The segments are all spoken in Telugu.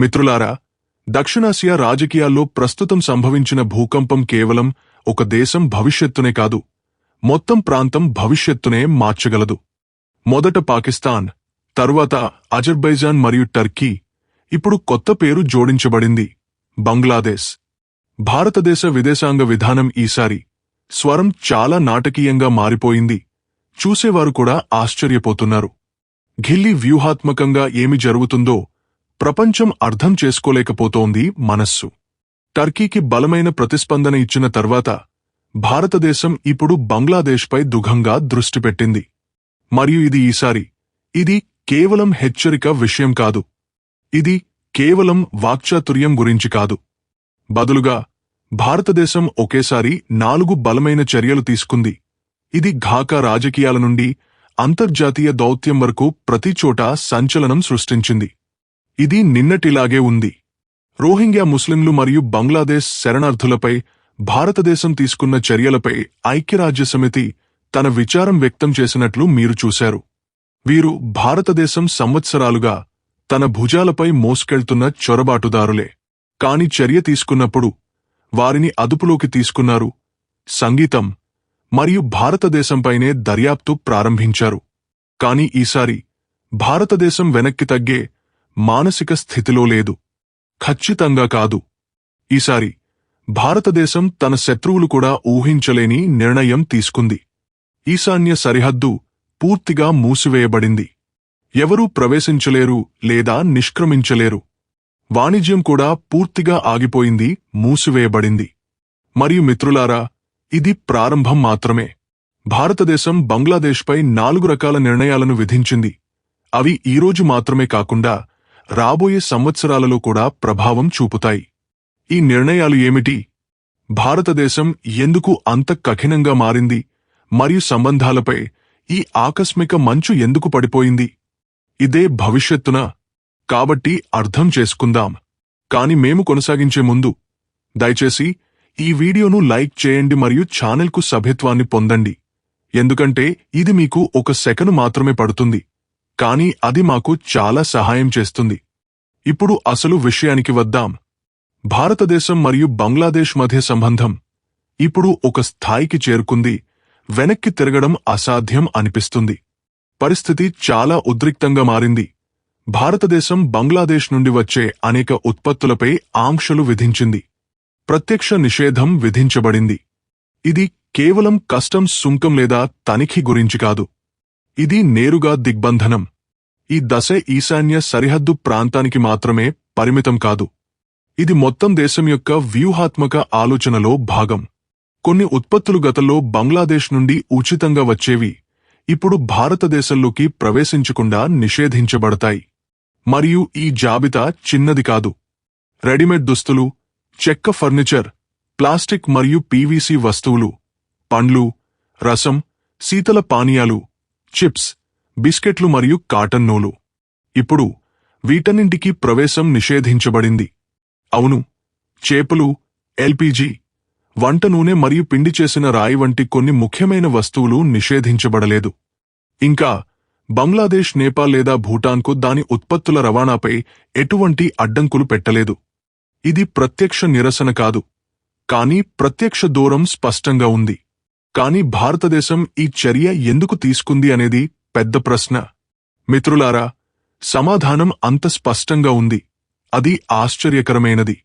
మిత్రులారా దక్షిణాసియా రాజకీయాల్లో ప్రస్తుతం సంభవించిన భూకంపం కేవలం ఒక దేశం భవిష్యత్తునే కాదు మొత్తం ప్రాంతం భవిష్యత్తునే మార్చగలదు. మొదట పాకిస్తాన్ తరువాత అజర్బైజాన్ మరియు టర్కీ ఇప్పుడు కొత్త పేరు జోడించబడింది బంగ్లాదేశ్. భారతదేశ విదేశాంగ విధానం ఈసారి స్వరం చాలా నాటకీయంగా మారిపోయింది చూసేవారు కూడా ఆశ్చర్యపోతున్నారు. ఘిల్లీ వ్యూహాత్మకంగా ఏమి జరుగుతుందో ప్రపంచం అర్థం చేసుకోలేకపోతోంది మనస్సు. టర్కీకి బలమైన ప్రతిస్పందన ఇచ్చిన తర్వాత భారతదేశం ఇప్పుడు బంగ్లాదేశ్పై దుఘంగా దృష్టి పెట్టింది. మరియు ఇది ఈసారి ఇది కేవలం హెచ్చరిక విషయం కాదు. ఇది కేవలం వాక్చాతుర్యం గురించి కాదు. బదులుగా భారతదేశం ఒకేసారి నాలుగు బలమైన చర్యలు తీసుకుంది. ఇది ఘాకా రాజకీయాల నుండి అంతర్జాతీయ దౌత్యం వరకు ప్రతిచోటా సంచలనం సృష్టించింది. ఇది నిన్నటిలాగే ఉంది. రోహింగ్యా ముస్లింలు మరియు బంగ్లాదేశ్ శరణార్థులపై భారతదేశం తీసుకున్న చర్యలపై ఐక్యరాజ్యసమితి తన విచారం వ్యక్తం చేసినట్లు మీరు చూశారు. వీరు భారతదేశం సంవత్సరాలుగా తన భుజాలపై మోసుకెళ్తున్న చొరబాటుదారులే. కాని చర్య తీసుకున్నప్పుడు వారిని అదుపులోకి తీసుకున్నారు. సంగీతం మరియు భారతదేశంపైనే దర్యాప్తు ప్రారంభించారు. కాని ఈసారి భారతదేశం వెనక్కి తగ్గే మానసిక స్థితిలో లేదు. ఖచ్చితంగా కాదు. ఈసారి భారతదేశం తన శత్రువులు కూడా ఊహించలేని నిర్ణయం తీసుకుంది. ఈశాన్య సరిహద్దు పూర్తిగా మూసివేయబడింది. ఎవరూ ప్రవేశించలేరు లేదా నిష్క్రమించలేరు. వాణిజ్యం కూడా పూర్తిగా ఆగిపోయింది మూసివేయబడింది. మరియు మిత్రులారా ఇది ప్రారంభం మాత్రమే. భారతదేశం బంగ్లాదేశ్పై నాలుగు రకాల నిర్ణయాలను విధించింది. అవి ఈరోజు మాత్రమే కాకుండా రాబోయే సంవత్సరాలలో కూడా ప్రభావం చూపుతాయి. ఈ నిర్ణయాలు ఏమిటి? భారతదేశం ఎందుకు అంత కఠినంగా మారింది? మరియు సంబంధాలపై ఈ ఆకస్మిక మంచు ఎందుకు పడిపోయింది? ఇదే భవిష్యత్తున. కాబట్టి అర్థం చేసుకుందాం. కాని మేము కొనసాగించే ముందు దయచేసి ఈ వీడియోను లైక్ చేయండి మరియు ఛానల్కు సభ్యత్వాన్ని పొందండి. ఎందుకంటే ఇది మీకు ఒక సెకను మాత్రమే పడుతుంది. కానీ అది మాకు చాలా సహాయం చేస్తుంది. ఇప్పుడు అసలు విషయానికి వద్దాం. భారతదేశం మరియు బంగ్లాదేశ్ మధ్య సంబంధం ఇప్పుడు ఒక స్థాయికి చేరుకుంది. వెనక్కి తిరగడం అసాధ్యం అనిపిస్తుంది. పరిస్థితి చాలా ఉద్రిక్తంగా మారింది. భారతదేశం బంగ్లాదేశ్ నుండి వచ్చే అనేక ఉత్పత్తులపై ఆంక్షలు విధించింది. ప్రత్యక్ష నిషేధం విధించబడింది. ఇది కేవలం కస్టమ్స్ సుంకం లేదా తనిఖీ గురించి కాదు. ఇది నేరుగా దిగ్బంధనం. ఈ దశ ఈశాన్య సరిహద్దు ప్రాంతానికి మాత్రమే పరిమితం కాదు. ఇది మొత్తం దేశం యొక్క వ్యూహాత్మక ఆలోచనలో భాగం. కొన్ని ఉత్పత్తులు గతంలో బంగ్లాదేశ్ నుండి ఉచితంగా వచ్చేవి ఇప్పుడు భారతదేశంలోకి ప్రవేశించకుండా నిషేధించబడతాయి. మరియు ఈ జాబితా చిన్నది కాదు. రెడీమేడ్ దుస్తులు చెక్క ఫర్నిచర్ ప్లాస్టిక్ మరియు పీవీసీ వస్తువులు పండ్లు రసం శీతల పానీయాలు చిప్స్ బిస్కెట్లు మరియు కాటన్ నూలు. ఇప్పుడు వీటన్నింటికీ ప్రవేశం నిషేధించబడింది. అవును చేపలు ఎల్పీజీ వంట నూనె మరియు పిండి చేసిన రాయి వంటి కొన్ని ముఖ్యమైన వస్తువులు నిషేధించబడలేదు. ఇంకా బంగ్లాదేశ్ నేపాల్ లేదా భూటాన్కు దాని ఉత్పత్తుల రవాణాపై ఎటువంటి అడ్డంకులు పెట్టలేదు. ఇది ప్రత్యక్ష నిరసన కాదు కానీ ప్రత్యక్ష దూరం స్పష్టంగా ఉంది. కాని భారతదేశం ఈ చర్య ఎందుకు తీసుకుంది అనేది పెద్ద ప్రశ్న. మిత్రులారా సమాధానం అంత స్పష్టంగా ఉంది. అది ఆశ్చర్యకరమైనది.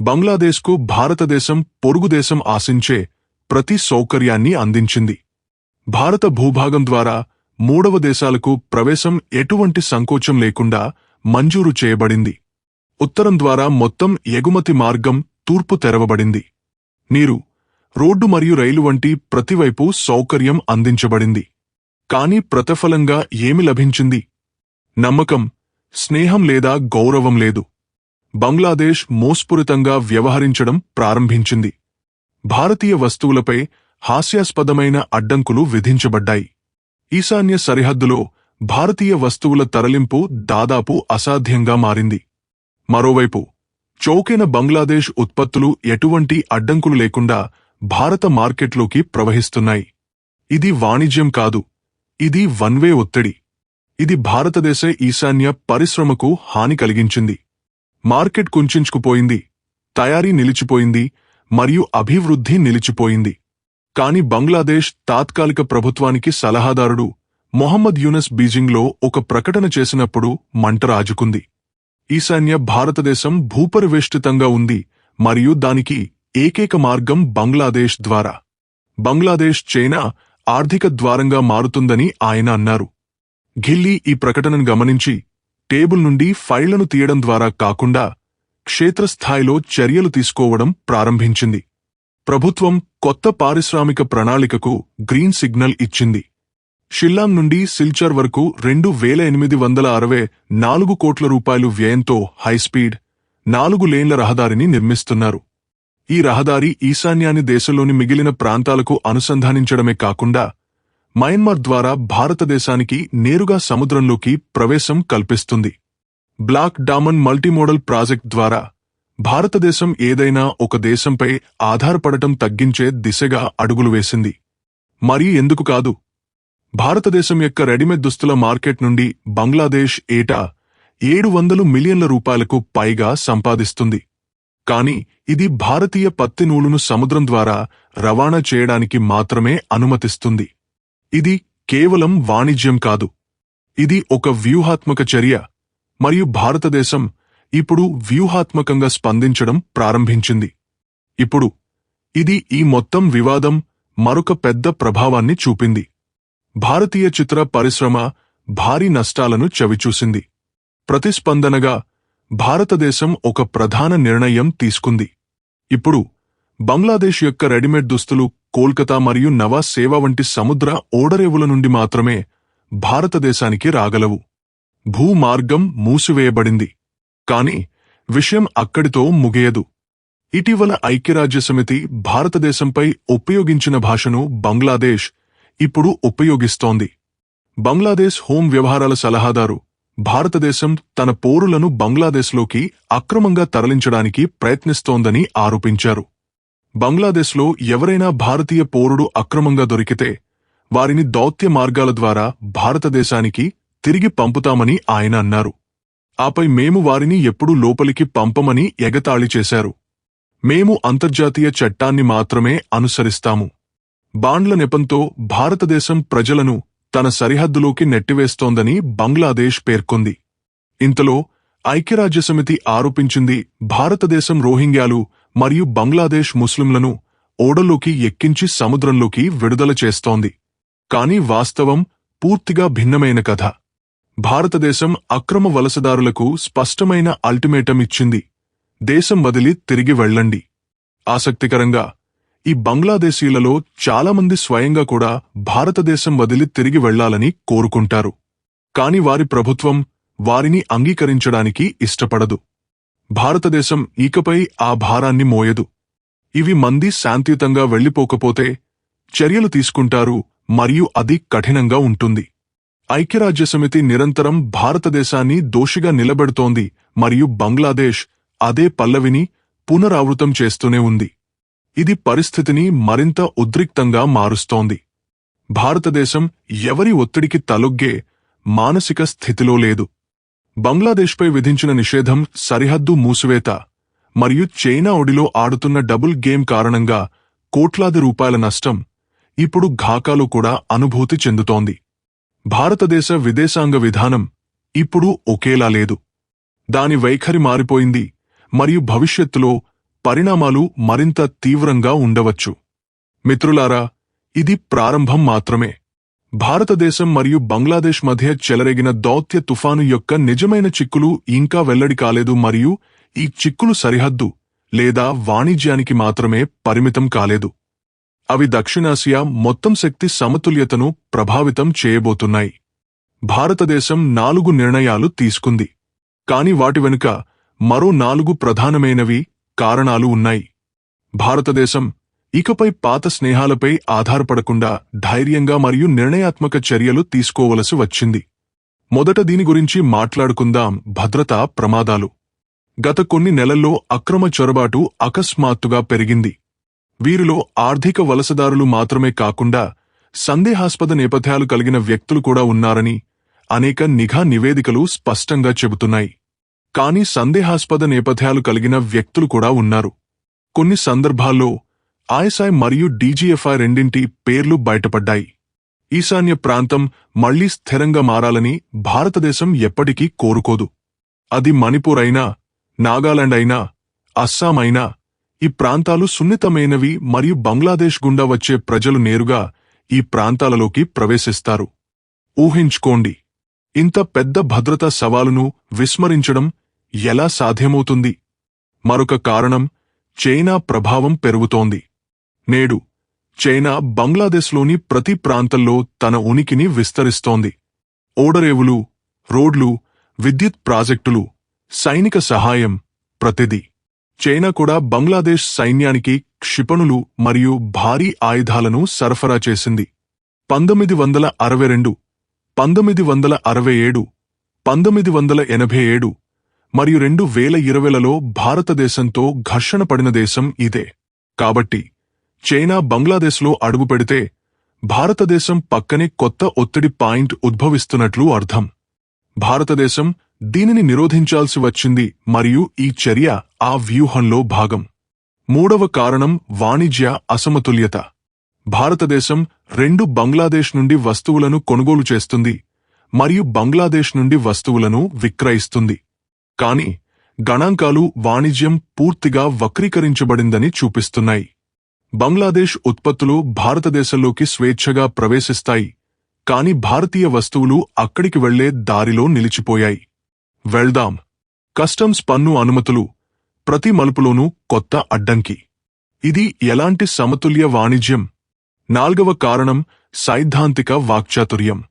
బంగ్లాదేశ్కు భారతదేశం పొరుగుదేశం ఆశించే ప్రతి సౌకర్యాన్ని అందించింది. భారత భూభాగం ద్వారా మూడవ దేశాలకు ప్రవేశం ఎటువంటి సంకోచం లేకుండా మంజూరు చేయబడింది. ఉత్తరం ద్వారా మొత్తం ఎగుమతి మార్గం తూర్పు తెరవబడింది. నీరు రోడ్డు మరియు రైలు వంటి ప్రతివైపు సౌకర్యం అందించబడింది. కాని ప్రతిఫలంగా ఏమి లభించింది? నమ్మకం స్నేహం లేదా గౌరవం లేదు. బంగ్లాదేశ్ మోస్పురితంగా వ్యవహరించడం ప్రారంభించింది. భారతీయ వస్తువులపై హాస్యాస్పదమైన అడ్డంకులు విధించబడ్డాయి. ఈశాన్య సరిహద్దులో భారతీయ వస్తువుల తరలింపు దాదాపు అసాధ్యంగా మారింది. మరోవైపు చౌకైన బంగ్లాదేశ్ ఉత్పత్తులు ఎటువంటి అడ్డంకులు లేకుండా భారత మార్కెట్లోకి ప్రవహిస్తున్నాయి. ఇది వాణిజ్యం కాదు. ఇది వన్వే ఒత్తిడి. ఇది భారతదేశ ఈశాన్య పరిశ్రమకు హాని కలిగించింది. మార్కెట్ కుంచుకుపోయింది తయారీ నిలిచిపోయింది. మరియు అభివృద్ధి నిలిచిపోయింది. కాని బంగ్లాదేశ్ తాత్కాలిక ప్రభుత్వానికి సలహాదారుడు మొహమ్మద్ యూనస్ బీజింగ్లో ఒక ప్రకటన చేసినప్పుడు మంట రాజుకుంది. ఈశాన్య భారతదేశం భూపరివేష్టితంగా ఉంది. మరియు దానికి ఏకైక మార్గం బంగ్లాదేశ్ ద్వారా. బంగ్లాదేశ్ చైనా ఆర్థిక ద్వారంగా మారుతుందని ఆయన అన్నారు. ఘిల్లీ ఈ ప్రకటనను గమనించి టేబుల్ నుండి ఫైళ్ళను తీయడం ద్వారా కాకుండా క్షేత్రస్థాయిలో చర్యలు తీసుకోవడం ప్రారంభించింది. ప్రభుత్వం కొత్త పారిశ్రామిక ప్రణాళికకు గ్రీన్ సిగ్నల్ ఇచ్చింది. షిల్లాంగ్ నుండి సిల్చర్ వరకు రెండు వేల ఎనిమిది వందల అరవై నాలుగు కోట్ల రూపాయలు వ్యయంతో హైస్పీడ్ నాలుగు లేన్ల రహదారిని నిర్మిస్తున్నారు. ఈ రహదారి ఈశాన్యాన్ని దేశంలోని మిగిలిన ప్రాంతాలకు అనుసంధానించడమే కాకుండా మయన్మార్ ద్వారా భారతదేశానికి నేరుగా సముద్రంలోకి ప్రవేశం కల్పిస్తుంది. బ్లాక్ డామన్ మల్టీమోడల్ ప్రాజెక్ట్ ద్వారా భారతదేశం ఏదైనా ఒక దేశంపై ఆధారపడటం తగ్గించే దిశగా అడుగులు వేసింది. మరి ఎందుకు కాదు భారతదేశం యొక్క రెడీమేడ్ దుస్తుల మార్కెట్ నుండి బంగ్లాదేశ్ ఏటా ఏడు వందలు మిలియన్ల రూపాయలకు పైగా సంపాదిస్తుంది. కాని ఇది భారతీయ పత్తి నూలును సముద్రం ద్వారా రవాణా చేయడానికి మాత్రమే అనుమతిస్తుంది. ఇది కేవలం వాణిజ్యం కాదు. ఇది ఒక వ్యూహాత్మక చర్య మరియు భారతదేశం ఇప్పుడు వ్యూహాత్మకంగా స్పందించడం ప్రారంభించింది. ఇప్పుడు ఇది ఈ మొత్తం వివాదం మరొక పెద్ద ప్రభావాన్ని చూపింది. భారతీయ చిత్ర పరిశ్రమ భారీ నష్టాలను చవిచూసింది. ప్రతిస్పందనగా భారతదేశం ఒక ప్రధాన నిర్ణయం తీసుకుంది. ఇప్పుడు బంగ్లాదేశ్ యొక్క రెడీమేడ్ దుస్తులు కోల్కతా మరియు నవా సేవ వంటి సముద్ర ఓడరేవుల నుండి మాత్రమే భారతదేశానికి రాగలవు. భూమార్గం మూసివేయబడింది. కాని విషయం అక్కడితో ముగియదు. ఇటీవల ఐక్యరాజ్యసమితి భారతదేశంపై ఉపయోగించిన భాషను బంగ్లాదేశ్ ఇప్పుడు ఉపయోగిస్తోంది. బంగ్లాదేశ్ హోం వ్యవహారాల సలహాదారు భారతదేశం తన పౌరులను బంగ్లాదేశ్లోకి అక్రమంగా తరలించడానికి ప్రయత్నిస్తోందని ఆరోపించారు. బంగ్లాదేశ్లో ఎవరైనా భారతీయ పౌరుడు అక్రమంగా దొరికితే వారిని దౌత్య మార్గాల ద్వారా భారతదేశానికి తిరిగి పంపుతామని ఆయన అన్నారు. ఆపై మేము వారిని ఎప్పుడూ లోపలికి పంపమని ఎగతాళి చేశారు. మేము అంతర్జాతీయ చట్టాన్ని మాత్రమే అనుసరిస్తాము. బాండ్ల నెపంతో భారతదేశం ప్రజలను తన సరిహద్దులోకి నెట్టివేస్తోందని బంగ్లాదేశ్ పేర్కొంది. ఇంతలో ఐక్యరాజ్యసమితి ఆరోపించింది భారతదేశం రోహింగ్యాలు మరియు బంగ్లాదేశ్ ముస్లింలను ఓడలోకి ఎక్కించి సముద్రంలోకి విడుదల చేస్తోంది. కాని వాస్తవం పూర్తిగా భిన్నమైన కథ. భారతదేశం అక్రమ వలసదారులకు స్పష్టమైన అల్టిమేటం ఇచ్చింది. దేశం వదిలి తిరిగి వెళ్ళండి. ఆసక్తికరంగా ఈ బంగ్లాదేశీలలో చాలామంది స్వయంగా కూడా భారతదేశం వదిలి తిరిగి వెళ్ళాలని కోరుకుంటారు. కాని వారి ప్రభుత్వం వారిని అంగీకరించడానికి ఇష్టపడదు. భారతదేశం ఇకపై ఆ భారాన్ని మోయదు. ఇవి మంది శాంతియుతంగా వెళ్ళిపోకపోతే చర్యలు తీసుకుంటారు మరియు అది కఠినంగా ఉంటుంది. ఐక్యరాజ్యసమితి నిరంతరం భారతదేశాన్ని దోషిగా నిలబెడుతోంది మరియు బంగ్లాదేశ్ అదే పల్లవిని పునరావృతం చేస్తూనే ఉంది. ఇది పరిస్థితిని మరింత ఉద్రిక్తంగా మారుస్తోంది. భారతదేశం ఎవరి ఒత్తిడికి తలొగ్గే మానసిక స్థితిలో లేదు. బంగ్లాదేశ్పై విధించిన నిషేధం సరిహద్దు మూసివేత మరియు చైనా ఒడిలో ఆడుతున్న డబుల్ గేమ్ కారణంగా కోట్లాది రూపాయల నష్టం ఇప్పుడు ఘాకాలో కూడా అనుభూతి చెందుతోంది. భారతదేశ విదేశాంగ విధానం ఇప్పుడు ఒకేలా లేదు. దాని వైఖరి మారిపోయింది మరియు భవిష్యత్తులో పరిణామాలు మరింత తీవ్రంగా ఉండవచ్చు. మిత్రులారా ఇది ప్రారంభం మాత్రమే. భారతదేశం మరియు బంగ్లాదేశ్ మధ్య చెలరేగిన దౌత్య తుఫాను యొక్క నిజమైన చిక్కులు ఇంకా వెల్లడి కాలేదు మరియు ఈ చిక్కులు సరిహద్దు లేదా వాణిజ్యానికి మాత్రమే పరిమితం కాలేదు. అవి దక్షిణాసియా మొత్తం శక్తి సమతుల్యతను ప్రభావితం చేయబోతున్నాయి. భారతదేశం నాలుగు నిర్ణయాలు తీసుకుంది. కాని వాటి వెనుక మరో నాలుగు ప్రధానమైనవి కారణాలు ఉన్నాయి. భారతదేశం ఇకపై పాత స్నేహాలపై ఆధారపడకుండా ధైర్యంగా మరియు నిర్ణయాత్మక చర్యలు తీసుకోవలసి వచ్చింది. మొదట దీని గురించి మాట్లాడుకుందాం భద్రతా ప్రమాదాలు. గత కొన్ని నెలల్లో అక్రమ చొరబాటు అకస్మాత్తుగా పెరిగింది. వీరిలో ఆర్థిక వలసదారులు మాత్రమే కాకుండా సందేహాస్పద నేపథ్యాలు కలిగిన వ్యక్తులు కూడా ఉన్నారని అనేక నిఘా నివేదికలు స్పష్టంగా చెబుతున్నాయి. కానీ సందేహాస్పద నేపథ్యాలు కలిగిన వ్యక్తులు కూడా ఉన్నారు. కొన్ని సందర్భాల్లో ఐఎస్ఐ మరియు డీజీఎఫ్ఐ రెండింటి పేర్లు బయటపడ్డాయి. ఈశాన్య ప్రాంతం మళ్ళీ స్థిరంగా మారాలని భారతదేశం ఎప్పటికీ కోరుకోదు. అది మణిపూర్ అయినా నాగాలాండ్ అయినా అస్సాం అయినా ఈ ప్రాంతాలు సున్నితమైనవి మరియు బంగ్లాదేశ్ గుండా వచ్చే ప్రజలు నేరుగా ఈ ప్రాంతాలలోకి ప్రవేశిస్తారు. ఊహించుకోండి. ఇంత పెద్ద భద్రతా సవాలును విస్మరించడం ఎలా సాధ్యమవుతుంది? మరొక కారణం చైనా ప్రభావం పెరుగుతోంది. నేడు చైనా బంగ్లాదేశ్లోని ప్రతి ప్రాంతంలో తన ఉనికిని విస్తరిస్తోంది. ఓడరేవులు రోడ్లు విద్యుత్ ప్రాజెక్టులు సైనిక సహాయం ప్రతిదీ. చైనా కూడా బంగ్లాదేశ్ సైన్యానికి క్షిపణులు మరియు భారీ ఆయుధాలను సరఫరా చేసింది. పంతొమ్మిది వందల అరవై రెండు పంతొమ్మిది వందల అరవై ఏడు పంతొమ్మిది వందల ఎనభై ఏడు మరియు రెండు వేల ఇరవైలలో భారతదేశంతో ఘర్షణ పడిన దేశం ఇదే. కాబట్టి చైనా బంగ్లాదేశ్లో అడుగుపెడితే భారతదేశం పక్కనే కొత్త ఒత్తిడి పాయింట్ ఉద్భవిస్తున్నట్లు అర్థం. భారతదేశం దీనిని నిరోధించాల్సి వచ్చింది మరియు ఈ చర్య ఆ వ్యూహంలో భాగం. మూడవ కారణం వాణిజ్య అసమతుల్యత. భారతదేశం రెండు బంగ్లాదేశ్ నుండి వస్తువులను కొనుగోలు చేస్తుంది మరియు బంగ్లాదేశ్ నుండి వస్తువులను విక్రయిస్తుంది. కాని గణాంకాలు వాణిజ్యం పూర్తిగా వక్రీకరించబడిందని చూపిస్తున్నాయి. బంగ్లాదేశ్ ఉత్పత్తులు భారతదేశంలోకి స్వేచ్ఛగా ప్రవేశిస్తాయి కాని భారతీయ వస్తువులు అక్కడికి వెళ్ళే దారిలో నిలిచిపోయాయి. వెళ్దాం. కస్టమ్స్ పన్ను అనుమతులు ప్రతి మలుపులోనూ కొత్త అడ్డంకి. ఇది ఎలాంటి సమతుల్య వాణిజ్యం? నాల్గవ కారణం సైద్ధాంతిక వాక్చాతుర్యం.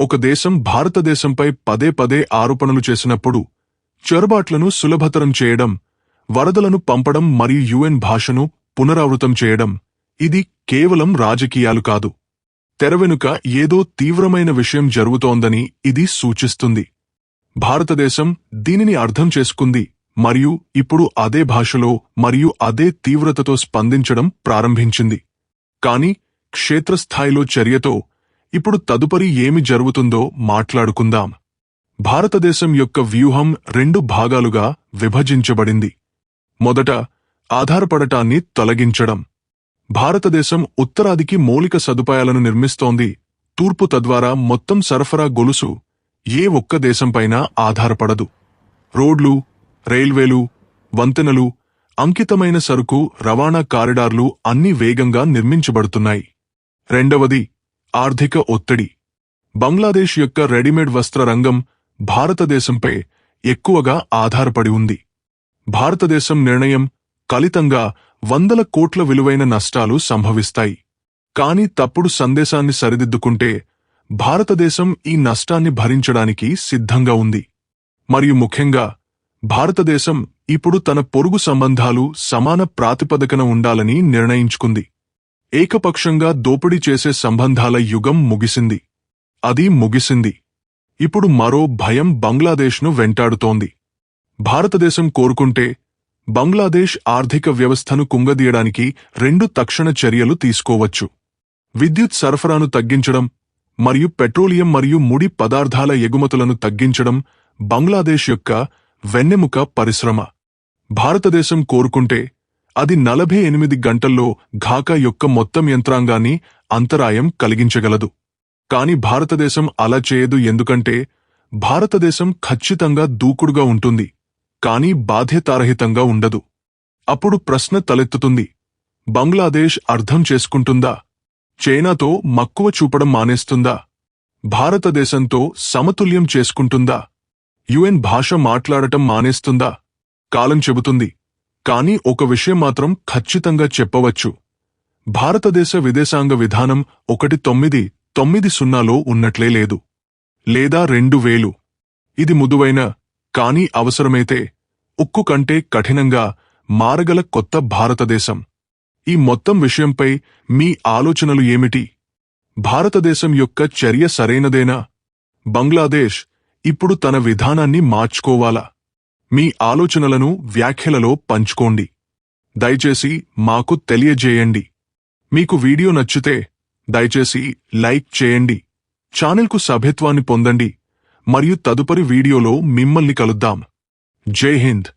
ఒక దేశం భారతదేశంపై పదే పదే ఆరోపణలు చేసినప్పుడు చొరబాట్లను సులభతరం చేయడం వరదలను పంపడం మరియు యుఎన్ భాషను పునరావృతం చేయడం ఇది కేవలం రాజకీయాలు కాదు. తెరవెనుక ఏదో తీవ్రమైన విషయం జరుగుతోందని ఇది సూచిస్తుంది. భారతదేశం దీనిని అర్థం చేసుకుంది మరియు ఇప్పుడు అదే భాషలో మరియు అదే తీవ్రతతో స్పందించడం ప్రారంభించింది. కాని క్షేత్రస్థాయిలో చర్యతో ఇప్పుడు తదుపరి ఏమి జరుగుతుందో మాట్లాడుకుందాం. భారతదేశం యొక్క వ్యూహం రెండు భాగాలుగా విభజించబడింది. మొదట ఆధారపడటాన్ని తొలగించడం. భారతదేశం ఉత్తరాదికి మౌలిక సదుపాయాలను నిర్మిస్తోంది. తూర్పు తద్వారా మొత్తం సరఫరా గొలుసు ఏ ఒక్క దేశంపైనా ఆధారపడదు. రోడ్లు రైల్వేలు వంతెనలు అంకితమైన సరుకు రవాణా కారిడార్లు అన్ని వేగంగా నిర్మించబడుతున్నాయి. రెండవది ఆర్థిక ఒత్తిడి. బంగ్లాదేశ్ యొక్క రెడీమేడ్ వస్త్ర రంగం భారతదేశంపై ఎక్కువగా ఆధారపడి ఉంది. భారతదేశం నిర్ణయం కలితంగా వందల కోట్ల విలువైన నష్టాలు సంభవిస్తాయి. కాని తప్పుడు సందేశాన్ని సరిదిద్దుకుంటే భారతదేశం ఈ నష్టాన్ని భరించడానికి సిద్ధంగా ఉంది. మరియు ముఖ్యంగా భారతదేశం ఇప్పుడు తన పొరుగు సంబంధాలు సమాన ప్రాతిపదికన ఉండాలని నిర్ణయించుకుంది. ఏకపక్షంగా దోపిడీ చేసే సంబంధాల యుగం ముగిసింది. అది ముగిసింది. ఇప్పుడు మరో భయం బంగ్లాదేశ్ను వెంటాడుతోంది. భారతదేశం కోరుకుంటే బంగ్లాదేశ్ ఆర్థిక వ్యవస్థను కుంగదీయడానికి రెండు తక్షణ చర్యలు తీసుకోవచ్చు. విద్యుత్ సరఫరాను తగ్గించడం మరియు పెట్రోలియం మరియు ముడి పదార్థాల ఎగుమతులను తగ్గించడం బంగ్లాదేశ్ యొక్క వెన్నెముక పరిశ్రమ. భారతదేశం కోరుకుంటే అది నలభై ఎనిమిది గంటల్లో ఘాకా యొక్క మొత్తం యంత్రాంగాన్ని అంతరాయం కలిగించగలదు. కాని భారతదేశం అలా చేయదు ఎందుకంటే భారతదేశం ఖచ్చితంగా దూకుడుగా ఉంటుంది కానీ బాధ్యతారహితంగా ఉండదు. అప్పుడు ప్రశ్న తలెత్తుతుంది బంగ్లాదేశ్ అర్థం చేసుకుంటుందా? చైనాతో మక్కువ చూపడం మానేస్తుందా? భారతదేశంతో సమతుల్యం చేసుకుంటుందా? యుఎన్ భాష మాట్లాడటం మానేస్తుందా? కాలం చెబుతుంది కాని ఒక విషయం మాత్రం ఖచ్చితంగా చెప్పవచ్చు. భారతదేశ విదేశాంగ విధానం ఒకటి తొమ్మిది తొమ్మిది సున్నాలో ఉన్నట్లే లేదు. లేదా రెండు వేలు. ఇది ముదువైన కాని అవసరమైతే ఉక్కు కంటే కఠినంగా మారగల కొత్త భారతదేశం. ఈ మొత్తం విషయంపై మీ ఆలోచనలు ఏమిటి? భారతదేశం యొక్క చర్య సరైనదేనా? బంగ్లాదేశ్ ఇప్పుడు తన విధానాన్ని మార్చుకోవాలా? మీ ఆలోచనలను వ్యాఖ్యలలో పంచుకోండి. దయచేసి మాకు తెలియజేయండి. మీకు వీడియో నచ్చితే దయచేసి లైక్ చేయండి. ఛానల్కు సభ్యత్వాన్ని పొందండి. మరియు తదుపరి వీడియోలో మిమ్మల్ని కలుద్దాం. జై హింద్.